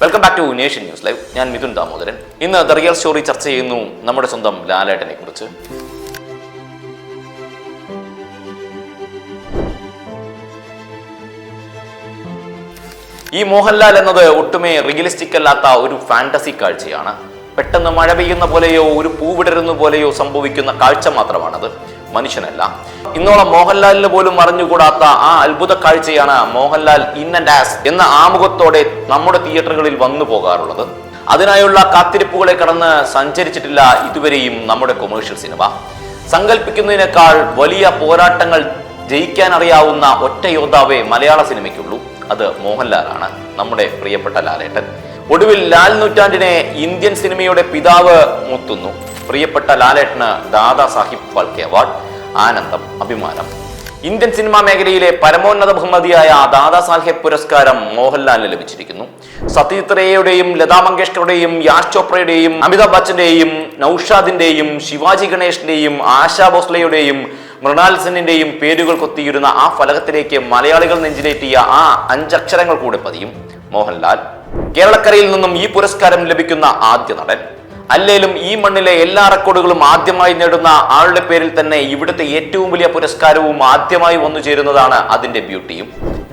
Welcome back to nation news live ഞാൻ മിഥുൻ ദാമോദരൻ. ഇന്ന് the real story ചർച്ച ചെയ്യുന്നു നമ്മുടെ സ്വന്തം ലാലേട്ടനെ കുറിച്ച്. ഈ മോഹൻലാൽ എന്നത് ഒട്ടുമേ റിയലിസ്റ്റിക് അല്ലാത്ത ഒരു ഫാന്റസി കാഴ്ചയാണ്. പെട്ടെന്ന് മഴ പെയ്യുന്ന പോലെയോ ഒരു പൂവിടരുന്ന പോലെയോ സംഭവിക്കുന്ന കാഴ്ച മാത്രമാണത്. മനുഷ്യനല്ല. ഇന്നോളം മോഹൻലാലിന് പോലും അറിഞ്ഞുകൂടാത്ത ആ അത്ഭുത കാഴ്ചയാണ് മോഹൻലാൽ ഇൻ ആൻഡ് ആസ് എന്ന ആമുഖത്തോടെ നമ്മുടെ തിയേറ്ററുകളിൽ വന്നു പോകാറുള്ളത്. അതിനായുള്ള കാത്തിരിപ്പുകളെ കടന്ന് സഞ്ചരിച്ചിട്ടില്ല ഇതുവരെയും നമ്മുടെ കൊമേഴ്ഷ്യൽ സിനിമ. സങ്കല്പിക്കുന്നതിനേക്കാൾ വലിയ പോരാട്ടങ്ങൾ ജയിക്കാൻ അറിയാവുന്ന ഒറ്റ യോദ്ധാവേ മലയാള സിനിമയ്ക്കുള്ളൂ. അത് മോഹൻലാലാണ് നമ്മുടെ പ്രിയപ്പെട്ട ലാലേട്ടൻ. ഒടുവിൽ ലാൽ നൂറ്റാണ്ടിനെ ഇന്ത്യൻ സിനിമയുടെ പിതാവ് മുത്തുന്നു. പ്രിയപ്പെട്ട ലാലേട്ടന് ദാദാ സാഹിബ് ഫാൽക്കെ അവാർഡ്. ആനന്ദം അഭിമാനം. ഇന്ത്യൻ സിനിമാ മേഖലയിലെ പരമോന്നത ബഹുമതിയായ ദാദാ സാഹിബ് പുരസ്കാരം മോഹൻലാലിന് ലഭിച്ചിരിക്കുന്നു. സത്യജിത് ലതാ മങ്കേഷ്കറുടെയും യാഷ് ചോപ്രയുടെയും അമിതാഭ് ബച്ചന്റെയും നൌഷാദിന്റെയും ശിവാജി ഗണേഷിന്റെയും ആശാ ഭോസ്ലയുടെയും മൃണാൽ സെന്നിന്റെയും പേരുകൾ കൊത്തിയിരുന്ന ആ ഫലകത്തിലേക്ക് മലയാളികൾ നെഞ്ചിലേറ്റിയ ആ അഞ്ചക്ഷരങ്ങൾ കൂടെ പതിയും. മോഹൻലാൽ കേരളക്കരയിൽ നിന്നും ഈ പുരസ്കാരം ലഭിക്കുന്ന ആദ്യ നടൻ. അല്ലേലും ഈ മണ്ണിലെ എല്ലാ റെക്കോർഡുകളും ആദ്യമായി നേടുന്ന ആളുടെ പേരിൽ തന്നെ ഇവിടുത്തെ ഏറ്റവും വലിയ പുരസ്കാരവും ആദ്യമായി വന്നു ചേരുന്നതാണ് അതിന്റെ ബ്യൂട്ടിയും.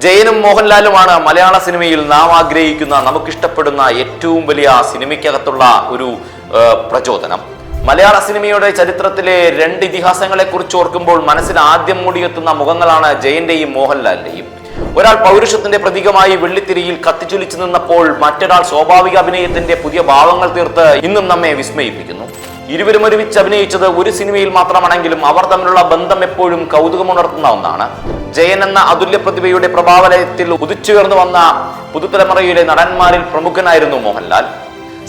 ജയനും മോഹൻലാലുമാണ് മലയാള സിനിമയിൽ നാം ആഗ്രഹിക്കുന്ന നമുക്കിഷ്ടപ്പെടുന്ന ഏറ്റവും വലിയ സിനിമയ്ക്കകത്തുള്ള ഒരു പ്രചോദനം. മലയാള സിനിമയുടെ ചരിത്രത്തിലെ രണ്ട് ഇതിഹാസങ്ങളെ കുറിച്ച് ഓർക്കുമ്പോൾ മനസ്സിൽ ആദ്യം മൂടിയെത്തുന്ന മുഖങ്ങളാണ് ജയന്റെയും മോഹൻലാലിന്റെയും. ഒരാൾ പൗരുഷത്തിന്റെ പ്രതീകമായി വെള്ളിത്തിരിയിൽ കത്തിച്ചൊലിച്ചു നിന്നപ്പോൾ മറ്റൊരാൾ സ്വാഭാവിക അഭിനയത്തിന്റെ പുതിയ ഭാവങ്ങൾ തീർത്ത് ഇന്നും നമ്മെ വിസ്മയിപ്പിക്കുന്നു. ഇരുവരും ഒരുമിച്ച് അഭിനയിച്ചത് ഒരു സിനിമയിൽ മാത്രമാണെങ്കിലും അവർ തമ്മിലുള്ള ബന്ധം എപ്പോഴും കൗതുകമുണർത്തുന്ന ഒന്നാണ്. ജയൻ എന്ന അതുല്യ പ്രതിഭയുടെ പ്രഭാവലയത്തിൽ ഉദിച്ചുയർന്നു വന്ന പുതുതലമുറയിലെ നടന്മാരിൽ പ്രമുഖനായിരുന്നു മോഹൻലാൽ.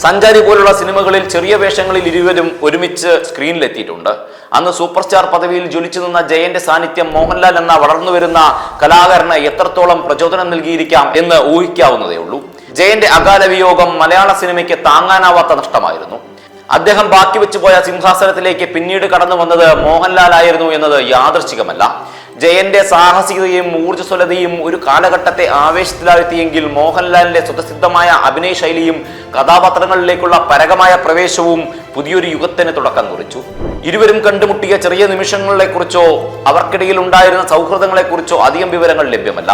സഞ്ചാരി പോലുള്ള സിനിമകളിൽ ചെറിയ വേഷങ്ങളിൽ ഇരുവരും ഒരുമിച്ച് സ്ക്രീനിലെത്തിയിട്ടുണ്ട്. അന്ന് സൂപ്പർ സ്റ്റാർ പദവിയിൽ ജ്വലിച്ചു നിന്ന ജയന്റെ സാന്നിധ്യം മോഹൻലാൽ എന്ന വളർന്നു വരുന്ന കലാകാരന് എത്രത്തോളം പ്രചോദനം നൽകിയിരിക്കാം എന്ന് ഊഹിക്കാവുന്നതേ ഉള്ളൂ. ജയന്റെ അകാല വിയോഗം മലയാള സിനിമയ്ക്ക് താങ്ങാനാവാത്ത നഷ്ടമായിരുന്നു. അദ്ദേഹം ബാക്കി വെച്ചു പോയ സിംഹാസനത്തിലേക്ക് പിന്നീട് കടന്നു വന്നത് മോഹൻലാൽ ആയിരുന്നു എന്നത് യാദർശികമല്ല ജയന്റെ സാഹസികതയും ഊർജസ്വലതയും ഒരു കാലഘട്ടത്തെ ആവേശത്തിലാഴ്ത്തിയെങ്കിൽ മോഹൻലാലിന്റെ സ്വതസിദ്ധമായ അഭിനയ ശൈലിയും കഥാപാത്രങ്ങളിലേക്കുള്ള പരകമായ പ്രവേശവും പുതിയൊരു യുഗത്തിന് തുടക്കം കുറിച്ചു. ഇരുവരും കണ്ടുമുട്ടിയ ചെറിയ നിമിഷങ്ങളെക്കുറിച്ചോ അവർക്കിടയിൽ ഉണ്ടായിരുന്ന സൗഹൃദങ്ങളെക്കുറിച്ചോ അധികം വിവരങ്ങൾ ലഭ്യമല്ല.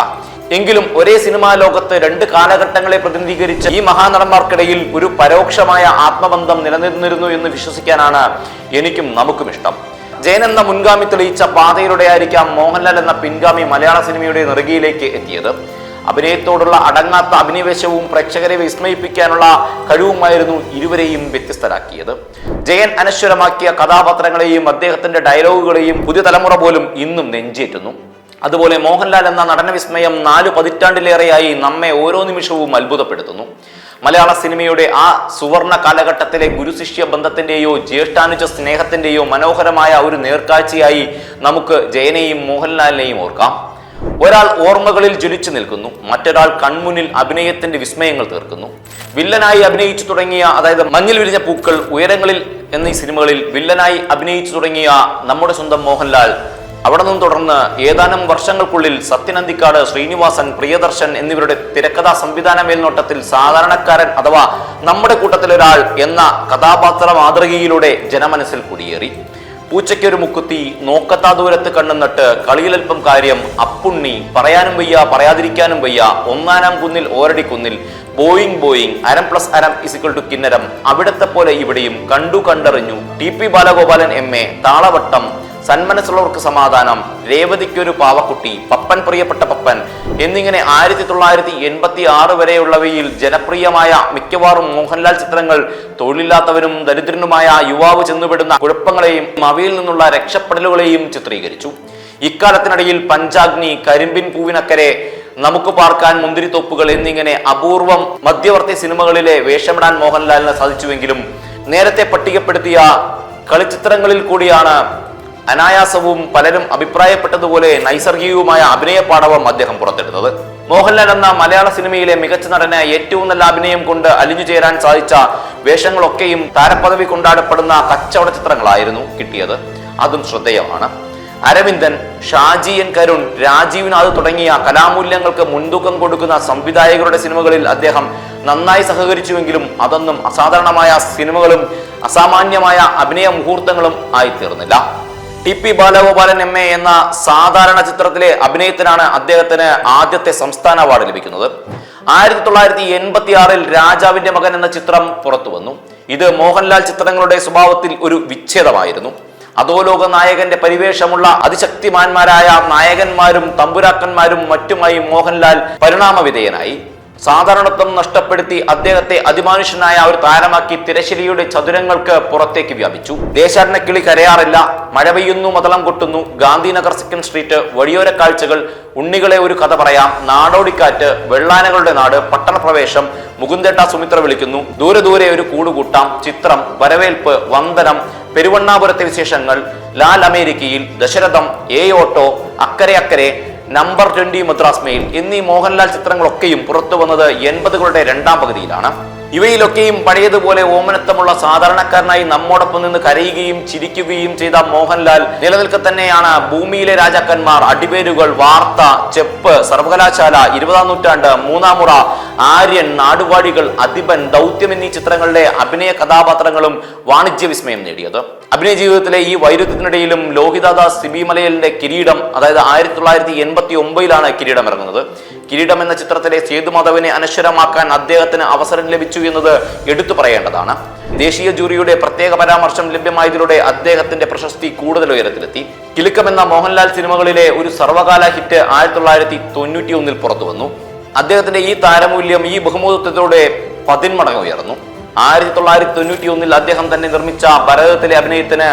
എങ്കിലും ഒരേ സിനിമാ ലോകത്ത് രണ്ട് കാലഘട്ടങ്ങളെ പ്രതിനിധീകരിച്ച ഈ മഹാനടന്മാർക്കിടയിൽ ഒരു പരോക്ഷമായ ആത്മബന്ധം നിലനിന്നിരുന്നു എന്ന് വിശ്വസിക്കാനാണ് എനിക്കും നമുക്കും ഇഷ്ടം. ജയൻ എന്ന മുൻഗാമി തെളിയിച്ച പാതയിലൂടെ ആയിരിക്കാം മോഹൻലാൽ എന്ന പിൻഗാമി മലയാള സിനിമയുടെ നെറുകിയിലേക്ക് എത്തിയത്. അഭിനയത്തോടുള്ള അടങ്ങാത്ത അഭിനിവേശവും പ്രേക്ഷകരെ വിസ്മയിപ്പിക്കാനുള്ള കഴിവുമായിരുന്നു ഇരുവരെയും വ്യത്യസ്തരാക്കിയത്. ജയൻ അനശ്വരമാക്കിയ കഥാപാത്രങ്ങളെയും അദ്ദേഹത്തിന്റെ ഡയലോഗുകളെയും പുതിയ തലമുറ പോലും ഇന്നും നെഞ്ചേറ്റുന്നു. അതുപോലെ മോഹൻലാൽ എന്ന നടനവിസ്മയം നാലു പതിറ്റാണ്ടിലേറെയായി നമ്മെ ഓരോ നിമിഷവും അത്ഭുതപ്പെടുത്തുന്നു. മലയാള സിനിമയുടെ ആ സുവർണ കാലഘട്ടത്തിലെ ഗുരുശിഷ്യ ബന്ധത്തിന്റെയോ ജ്യേഷ്ഠാനുജ സ്നേഹത്തിന്റെയോ മനോഹരമായ ഒരു നേർക്കാഴ്ചയായി നമുക്ക് ജയനെയും മോഹൻലാലിനെയും ഓർക്കാം. ഒരാൾ ഓർമ്മകളിൽ ജ്വലിച്ചു നിൽക്കുന്നു മറ്റൊരാൾ കൺമുന്നിൽ അഭിനയത്തിന്റെ വിസ്മയങ്ങൾ തീർക്കുന്നു. വില്ലനായി അഭിനയിച്ചു തുടങ്ങിയ അതായത് മഞ്ഞിൽ വിരിഞ്ഞ പൂക്കൾ ഉയരങ്ങളിൽ എന്നീ സിനിമകളിൽ വില്ലനായി അഭിനയിച്ചു തുടങ്ങിയ നമ്മുടെ സ്വന്തം മോഹൻലാൽ അവിടെ നിന്നും തുടർന്ന് ഏതാനും വർഷങ്ങൾക്കുള്ളിൽ സത്യനന്ദിക്കാട് ശ്രീനിവാസൻ പ്രിയദർശൻ എന്നിവരുടെ തിരക്കഥാ സംവിധാന മേൽനോട്ടത്തിൽ സാധാരണക്കാരൻ അഥവാ നമ്മുടെ കൂട്ടത്തിലൊരാൾ എന്ന കഥാപാത്ര മാതൃകയിലൂടെ ജനമനസ്സിൽ കുടിയേറി. പൂച്ചയ്ക്കൊരു മുക്കുത്തി നോക്കത്താ ദൂരത്ത് കണ്ണും നട്ട് കളിയിലൽപ്പം കാര്യം അപ്പുണ്ണി പറയാനും വയ്യ പറയാതിരിക്കാനും വയ്യ ഒന്നാനാം കുന്നിൽ ഓരടി കുന്നിൽ Boeing Boeing അരം plus അരം is equal to കിന്നരം അവിടത്തെ പോലെ ഇവിടെയും കണ്ടു കണ്ടറിഞ്ഞു T P Balagopalan M A Thalavattam സന്മനസ്സുള്ളവർക്ക് സമാധാനം. രേവതിക്കൊരു പാവക്കുട്ടി പപ്പൻ പ്രിയപ്പെട്ട പപ്പൻ. എന്നിങ്ങനെ ആയിരത്തി തൊള്ളായിരത്തി എൺപത്തി ആറ് വരെയുള്ളവയിൽ ജനപ്രിയമായ മിക്കവാറും മോഹൻലാൽ ചിത്രങ്ങൾ തൊഴിലില്ലാത്തവരും ദരിദ്രനുമായ യുവാവ് ചെന്നുപെടുന്ന കുഴപ്പങ്ങളെയും അവയിൽ നിന്നുള്ള രക്ഷപ്പെടലുകളെയും ചിത്രീകരിച്ചു. ഇക്കാലത്തിനിടയിൽ പഞ്ചാഗ്നി കരിമ്പിൻ പൂവിനക്കരെ നമുക്ക് പാർക്കാൻ മുന്തിരിത്തോപ്പുകൾ എന്നിങ്ങനെ അപൂർവം മധ്യവർത്തി സിനിമകളിലെ വേഷമിടാൻ മോഹൻലാലിന് സാധിച്ചുവെങ്കിലും നേരത്തെ പട്ടികപ്പെടുത്തിയ കളിച്ചിത്രങ്ങളിൽ കൂടിയാണ് അനായാസവും പലരും അഭിപ്രായപ്പെട്ടതുപോലെ നൈസർഗികവുമായ അഭിനയ പാഠവും അദ്ദേഹം പുറത്തെടുത്തത്. മോഹൻലാൽ എന്ന മലയാള സിനിമയിലെ മികച്ച നടന് ഏറ്റവും നല്ല അഭിനയം കൊണ്ട് അലിഞ്ഞു ചേരാൻ സാധിച്ച വേഷങ്ങളൊക്കെയും താരപദവി കൊണ്ടാടപ്പെടുന്ന കച്ചവട ചിത്രങ്ങളായിരുന്നു കിട്ടിയത്. അതും ശ്രദ്ധേയമാണ്. അരവിന്ദൻ ഷാജി എൻ കരുൺ രാജീവ്നാഥ് തുടങ്ങിയ കലാമൂല്യങ്ങൾക്ക് മുൻതൂക്കം കൊടുക്കുന്ന സംവിധായകരുടെ സിനിമകളിൽ അദ്ദേഹം നന്നായി സഹകരിച്ചുവെങ്കിലും അതൊന്നും അസാധാരണമായ സിനിമകളും അസാമാന്യമായ അഭിനയ മുഹൂർത്തങ്ങളും ആയിത്തീർന്നില്ല. T P Balagopalan M A എന്ന സാധാരണ ചിത്രത്തിലെ അഭിനയത്തിനാണ് അദ്ദേഹത്തിന് ആദ്യത്തെ സംസ്ഥാന അവാർഡ് ലഭിക്കുന്നത്. ആയിരത്തി തൊള്ളായിരത്തി എൺപത്തി ആറിൽ രാജാവിന്റെ മകൻ എന്ന ചിത്രം പുറത്തു വന്നു ഇത് മോഹൻലാൽ ചിത്രങ്ങളുടെ സ്വഭാവത്തിൽ ഒരു വിച്ഛേദമായിരുന്നു. അധോലോക നായകന്റെ പരിവേഷമുള്ള അതിശക്തിമാന്മാരായ നായകന്മാരും തമ്പുരാക്കന്മാരും മറ്റുമായി മോഹൻലാൽ പരിണാമവിധേയനായി. സാധാരണത്വം നഷ്ടപ്പെടുത്തി അദ്ദേഹത്തെ അതിമാനുഷ്യനായ ഒരു താരമാക്കി തിരശ്ശേരിയുടെ ചതുരങ്ങൾക്ക് പുറത്തേക്ക് വ്യാപിച്ചു. ദേശാടന കിളി കരയാറില്ല. മഴ പെയ്യുന്നു മതളം കൊട്ടുന്നു. ഗാന്ധിനഗർ സെക്കൻഡ് സ്ട്രീറ്റ് വഴിയോര കാഴ്ചകൾ. ഉണ്ണികളെ ഒരു കഥ പറയാം. നാടോടിക്കാറ്റ് വെള്ളാനകളുടെ നാട് പട്ടണപ്രവേശം മുകുന്ദേട്ട സുമിത്ര വിളിക്കുന്നു. ദൂരെ ദൂരെ ഒരു കൂടുകൂട്ടാം. ചിത്രം വരവേൽപ്പ് വന്ദനം പെരുവണ്ണാപുരത്തെ വിശേഷങ്ങൾ ലാൽ അമേരിക്കയിൽ ദശരഥം ഓട്ടോ അക്കരെ അക്കരെ നമ്പർ ട്വന്റി മദ്രാസ് മെയിൽ. എന്നീ മോഹൻലാൽ ചിത്രങ്ങളൊക്കെയും പുറത്തു വന്നത് എൺപതുകളുടെ രണ്ടാം പകുതിയിലാണ്. ഇവയിലൊക്കെയും പഴയതുപോലെ ഓമനത്വമുള്ള സാധാരണക്കാരനായി നമ്മോടൊപ്പം നിന്ന് കരയുകയും ചിരിക്കുകയും ചെയ്ത മോഹൻലാൽ നിലനിൽക്കെ തന്നെയാണ് ഭൂമിയിലെ രാജാക്കന്മാർ. അടിപേരുകൾ വാർത്ത ചെപ്പ് സർവകലാശാല ഇരുപതാം നൂറ്റാണ്ട് മൂന്നാം മുറ ആര്യൻ നാടുവാഴികൾ അധിപൻ ദൗത്യം എന്നീ ചിത്രങ്ങളിലെ അഭിനയ കഥാപാത്രങ്ങളും വാണിജ്യ വിസ്മയം നേടിയത്. അഭിനയ ജീവിതത്തിലെ ഈ വൈരുദ്ധ്യത്തിനിടയിലും ലോഹിതാദാസ് സിബി മലയലിന്റെ കിരീടം അതായത് ആയിരത്തി തൊള്ളായിരത്തി എൺപത്തി ഒമ്പതിലാണ് കിരീടം ഇറങ്ങുന്നത് കിരീടം എന്ന ചിത്രത്തിലെ സേതുമാധവനെ അനശ്വരമാക്കാൻ അദ്ദേഹത്തിന് അവസരം ലഭിച്ചു എന്നത് എടുത്തു പറയേണ്ടതാണ്. ദേശീയ ജൂറിയുടെ പ്രത്യേക പരാമർശം ലഭ്യമായതിലൂടെ അദ്ദേഹത്തിന്റെ പ്രശസ്തി കൂടുതൽ ഉയരത്തിലെത്തി. കിലുക്കം എന്ന മോഹൻലാൽ സിനിമകളിലെ ഒരു സർവകാല ഹിറ്റ് ആയിരത്തി തൊള്ളായിരത്തി തൊണ്ണൂറ്റി ഒന്നിൽ പുറത്തു വന്നു അദ്ദേഹത്തിന്റെ ഈ താരമൂല്യം ഈ ബഹുമൂത്വത്തിലൂടെ പതിന്മടങ്ങ് ഉയർന്നു. ആയിരത്തി തൊള്ളായിരത്തി തൊണ്ണൂറ്റി ഒന്നിൽ അദ്ദേഹം തന്നെ നിർമ്മിച്ച ഭരതത്തിലെ അഭിനയത്തിന്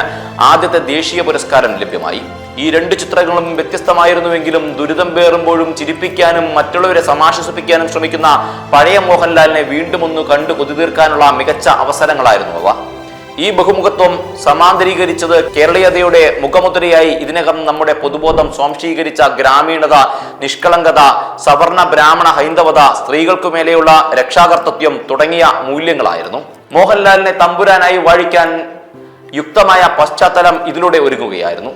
ആദ്യത്തെ ദേശീയ പുരസ്കാരം ലഭ്യമായി. ഈ രണ്ട് ചിത്രങ്ങളും വ്യത്യസ്തമായിരുന്നുവെങ്കിലും ദുരിതം പേറുമ്പോഴും ചിരിപ്പിക്കാനും മറ്റുള്ളവരെ സമാശ്വസിപ്പിക്കാനും ശ്രമിക്കുന്ന പഴയ മോഹൻലാലിനെ വീണ്ടും ഒന്ന് കണ്ടു കൊതിതീർക്കാനുള്ള മികച്ച അവസരങ്ങളായിരുന്നു അവ. ഈ ബഹുമുഖത്വം സമാന്തരീകരിച്ചത് കേരളീയതയുടെ മുഖമുദ്രയായി. ഇതിനകം നമ്മുടെ പൊതുബോധം സ്വാംശീകരിച്ച ഗ്രാമീണത നിഷ്കളങ്കത സവർണ ബ്രാഹ്മണ ഹൈന്ദവത സ്ത്രീകൾക്കു മേലെയുള്ള രക്ഷാകർത്തത്വം തുടങ്ങിയ മൂല്യങ്ങളായിരുന്നു. മോഹൻലാലിനെ തമ്പുരാനായി വാഴിക്കാൻ യുക്തമായ പശ്ചാത്തലം ഇതിലൂടെ ഒരുങ്ങുകയായിരുന്നു.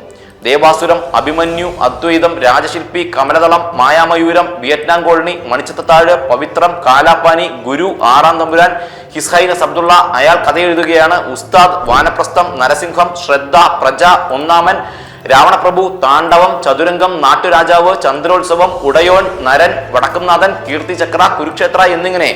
Devasuram Abhimanyu Advaitham Rajashilpi Kamaladalam Mayamayooram Vietnam colony Manichitrathazhu Pavithram Kalapani Guru Aaram Thampuran his highness Abdulla അയാൾ കഥ എഴുതുകയാണ് ഉസ്താദ് വാനപ്രസ്ഥം നരസിംഹം ശ്രദ്ധ പ്രജ ഒന്നാമൻ രാവണപ്രഭു താണ്ഡവം ചതുരംഗം നാട്ടുരാജാവ് ചന്ദ്രോത്സവം ഉടയോൻ നരൻ വടക്കുംനാഥൻ കീർത്തിചക്ര കുരുക്ഷേത്ര എന്നിങ്ങനെ.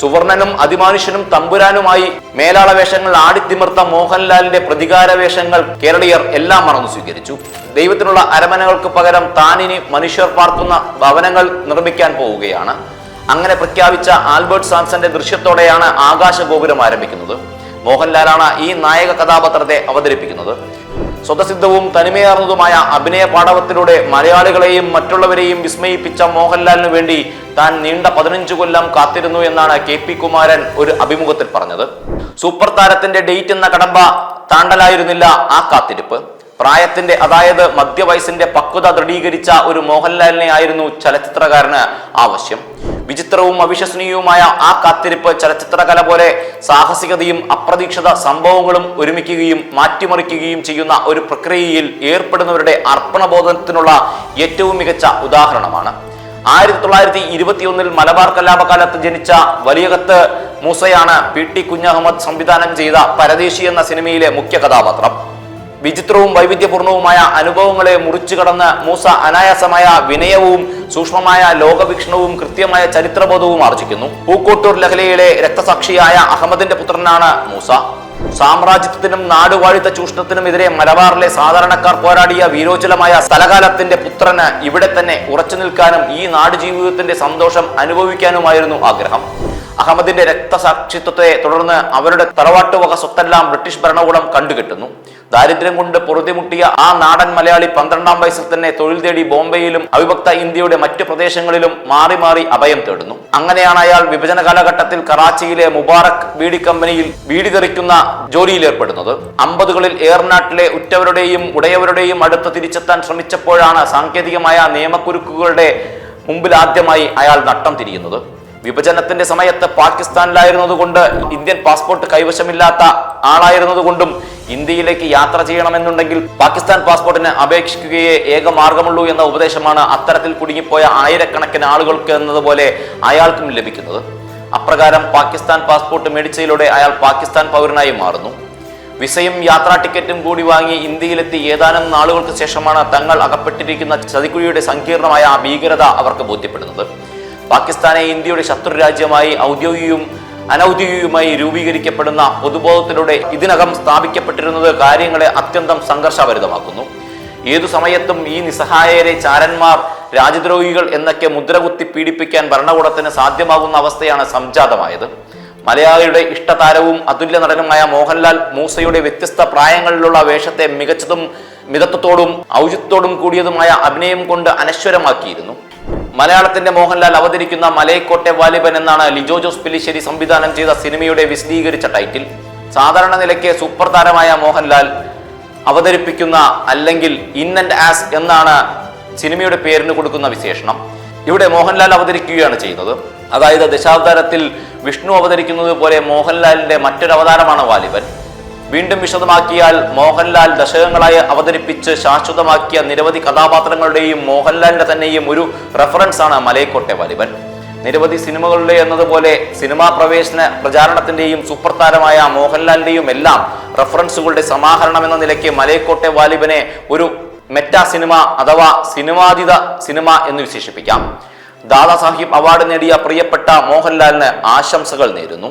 സുവർണനും അതിമാനുഷ്യനും തമ്പുരാനുമായി മേലാള വേഷങ്ങൾ ആടിത്തിമിർത്ത മോഹൻലാലിന്റെ പ്രതികാര വേഷങ്ങൾ കേരളീയർ എല്ലാം മറന്നു സ്വീകരിച്ചു. ദൈവത്തിനുള്ള അരമനകൾക്ക് പകരം താനിനി മനുഷ്യർ പാർക്കുന്ന ഭവനങ്ങൾ നിർമ്മിക്കാൻ പോവുകയാണ്. അങ്ങനെ പ്രഖ്യാപിച്ച ആൽബർട്ട് സാംസന്റെ ദൃശ്യത്തോടെയാണ് ആകാശഗോപുരം ആരംഭിക്കുന്നത്. മോഹൻലാലാണ് ഈ നായക കഥാപാത്രത്തെ അവതരിപ്പിക്കുന്നത്. സ്വതസിദ്ധവും തനിമയാർന്നതുമായ അഭിനയ പാടവത്തിലൂടെ മലയാളികളെയും മറ്റുള്ളവരെയും വിസ്മയിപ്പിച്ച മോഹൻലാലിനു വേണ്ടി താൻ നീണ്ട പതിനഞ്ചു കൊല്ലം കാത്തിരുന്നു എന്നാണ് കെ പി കുമാരൻ ഒരു അഭിമുഖത്തിൽ പറഞ്ഞത്. സൂപ്പർ താരത്തിന്റെ ഡേറ്റ് എന്ന കടമ്പ താണ്ടലായിരുന്നില്ല ആ കാത്തിരിപ്പ്. പ്രായത്തിന്റെ അതായത് മധ്യവയസ്സിന്റെ പക്വത ദൃഢീകരിച്ച ഒരു മോഹൻലാലിനെ ആയിരുന്നു ചലച്ചിത്രകാരന് ആവശ്യം. വിചിത്രവും അവിശ്വസനീയവുമായ ആ കാത്തിരിപ്പ് ചലച്ചിത്രകല പോലെ സാഹസികതയും അപ്രതീക്ഷിത സംഭവങ്ങളും ഒരുമിക്കുകയും മാറ്റിമറിക്കുകയും ചെയ്യുന്ന ഒരു പ്രക്രിയയിൽ ഏർപ്പെടുന്നവരുടെ അർപ്പണബോധത്തിനുള്ള ഏറ്റവും മികച്ച ഉദാഹരണമാണ്. ആയിരത്തി തൊള്ളായിരത്തി ഇരുപത്തിയൊന്നിൽ മലബാർ കലാപകാലത്ത് ജനിച്ച വലിയകത്ത് മൂസയാണ് പി ടി കുഞ്ഞഹമ്മദ് സംവിധാനം ചെയ്ത പരദേശി എന്ന സിനിമയിലെ മുഖ്യ കഥാപാത്രം. വിചിത്രവും വൈവിധ്യപൂർണവുമായ അനുഭവങ്ങളെ മുറിച്ചു കടന്ന് മൂസ അനായാസമായ വിനയവും സൂക്ഷ്മമായ ലോകവീക്ഷണവും കൃത്യമായ ചരിത്രബോധവും ആർജിക്കുന്നു. പൂക്കോട്ടൂർ ലഹലയിലെ രക്തസാക്ഷിയായ അഹമ്മദിന്റെ പുത്രനാണ് മൂസ. സാമ്രാജ്യത്വത്തിനും നാടുവാഴിത്ത ചൂഷണത്തിനുമെതിരെ മലബാറിലെ സാധാരണക്കാർ പോരാടിയ വീരോചലമായ സ്ഥലകാലത്തിന്റെ പുത്രന് ഇവിടെ തന്നെ ഉറച്ചു നിൽക്കാനും ഈ നാട് ജീവിതത്തിന്റെ സന്തോഷം അനുഭവിക്കാനുമായിരുന്നു ആഗ്രഹം. അഹമ്മദിന്റെ രക്തസാക്ഷിത്വത്തെ തുടർന്ന് അവരുടെ തറവാട്ടുവക സ്വത്തെല്ലാം ബ്രിട്ടീഷ് ഭരണകൂടം കണ്ടുകെട്ടുന്നു. ദാരിദ്ര്യം കൊണ്ട് പൊറുതിമുട്ടിയ ആ നാടൻ മലയാളി പന്ത്രണ്ടാം വയസ്സിൽ തന്നെ തൊഴിൽ തേടി ബോംബെയിലും അവിഭക്ത ഇന്ത്യയുടെ മറ്റു പ്രദേശങ്ങളിലും മാറി മാറി അഭയം തേടുന്നു. അങ്ങനെയാണ് അയാൾ വിഭജന കാലഘട്ടത്തിൽ കറാച്ചിയിലെ മുബാറക് ബീഡി കമ്പനിയിൽ ബീഡി തെറിക്കുന്ന ജോലിയിൽ ഏർപ്പെടുന്നത്. അമ്പതുകളിൽ ഏർനാട്ടിലെ ഉറ്റവരുടെയും ഉടയവരുടെയും അടുത്ത് തിരിച്ചെത്താൻ ശ്രമിച്ചപ്പോഴാണ് സാങ്കേതികമായ നിയമക്കുരുക്കുകളുടെ മുമ്പിൽ ആദ്യമായി അയാൾ നട്ടം തിരിയുന്നത്. വിഭജനത്തിന്റെ സമയത്ത് പാകിസ്ഥാനിലായിരുന്നതുകൊണ്ട് ഇന്ത്യൻ പാസ്പോർട്ട് കൈവശമില്ലാത്ത ആളായിരുന്നതുകൊണ്ടും ഇന്ത്യയിലേക്ക് യാത്ര ചെയ്യണമെന്നുണ്ടെങ്കിൽ പാകിസ്ഥാൻ പാസ്പോർട്ടിന് അപേക്ഷിക്കുകയേ ഏക മാർഗമുള്ളൂ എന്ന ഉപദേശമാണ് അത്തരത്തിൽ കുടുങ്ങിപ്പോയ ആയിരക്കണക്കിന് ആളുകൾക്ക് എന്നതുപോലെ അയാൾക്കും ലഭിക്കുന്നത്. അപ്രകാരം പാകിസ്ഥാൻ പാസ്പോർട്ട് മേടിച്ചതിലൂടെ അയാൾ പാകിസ്ഥാൻ പൗരനായി മാറുന്നു. വിസയും യാത്രാ ടിക്കറ്റും കൂടി വാങ്ങി ഇന്ത്യയിലെത്തി ഏതാനും നാളുകൾക്ക് ശേഷമാണ് തങ്ങൾ അകപ്പെട്ടിരിക്കുന്ന ചതിക്കുഴിയുടെ സങ്കീർണമായ ആ ഭീകരത അവർക്ക് ബോധ്യപ്പെടുന്നത്. പാകിസ്ഥാനെ ഇന്ത്യയുടെ ശത്രു രാജ്യമായി ഔദ്യോഗികവും അനൌദ്യോഗികവുമായി രൂപീകരിക്കപ്പെടുന്ന പൊതുബോധത്തിലൂടെ ഇതിനകം സ്ഥാപിക്കപ്പെട്ടിരുന്നത് കാര്യങ്ങളെ അത്യന്തം സംഘർഷഭരിതമാക്കുന്നു. ഏതു സമയത്തും ഈ നിസ്സഹായരെ ചാരന്മാർ രാജ്യദ്രോഹികൾ എന്നൊക്കെ മുദ്രകുത്തി പീഡിപ്പിക്കാൻ ഭരണകൂടത്തിന് സാധ്യമാകുന്ന അവസ്ഥയാണ് സംജാതമായത്. മലയാളിയുടെ ഇഷ്ടതാരവും അതുല്യ നടനുമായ മോഹൻലാൽ മൂസയുടെ വ്യത്യസ്ത പ്രായങ്ങളിലുള്ള വേഷത്തെ മികച്ചതും മിതത്വത്തോടും ഔചിത്വത്തോടും കൂടിയതുമായ അഭിനയം കൊണ്ട് അനശ്വരമാക്കിയിരുന്നു. മലയാളത്തിന്റെ മോഹൻലാൽ അവതരിക്കുന്ന മലയക്കോട്ടെ വാലിബൻ എന്നാണ് ലിജോ ജോസ് പിലിശ്ശേരി സംവിധാനം ചെയ്ത സിനിമയുടെ വിശദീകരിച്ച ടൈറ്റിൽ. സാധാരണ നിലയ്ക്ക് സൂപ്പർ താരമായ മോഹൻലാൽ അവതരിപ്പിക്കുന്ന അല്ലെങ്കിൽ ഇൻ ആൻഡ് ആസ് എന്നാണ് സിനിമയുടെ പേരിന് കൊടുക്കുന്ന വിശേഷണം. ഇവിടെ മോഹൻലാൽ അവതരിക്കുകയാണ് ചെയ്യുന്നത്. അതായത് ദശാവതാരത്തിൽ വിഷ്ണു അവതരിക്കുന്നത് പോലെ മോഹൻലാലിന്റെ മറ്റൊരു അവതാരമാണ് വാലിബൻ. വീണ്ടും വിശദമാക്കിയാൽ മോഹൻലാൽ ദശകങ്ങളായി അവതരിപ്പിച്ച് ശാശ്വതമാക്കിയ നിരവധി കഥാപാത്രങ്ങളുടെയും മോഹൻലാലിന്റെ തന്നെയും ഒരു റെഫറൻസ് ആണ് മലയക്കോട്ടെ വാലിബൻ നിരവധി സിനിമകളുടെ എന്നതുപോലെ സിനിമാ പ്രവേശന പ്രചാരണത്തിന്റെയും സൂപ്പർ മോഹൻലാലിന്റെയും എല്ലാം റെഫറൻസുകളുടെ സമാഹരണം എന്ന നിലയ്ക്ക് മലയക്കോട്ടെ വാലിബനെ ഒരു മെറ്റാ സിനിമ അഥവാ സിനിമാതീത സിനിമ എന്ന് വിശേഷിപ്പിക്കാം. ദാദാസാഹിബ് അവാർഡ് നേടിയ പ്രിയപ്പെട്ട മോഹൻലാലിന് ആശംസകൾ നേരുന്നു.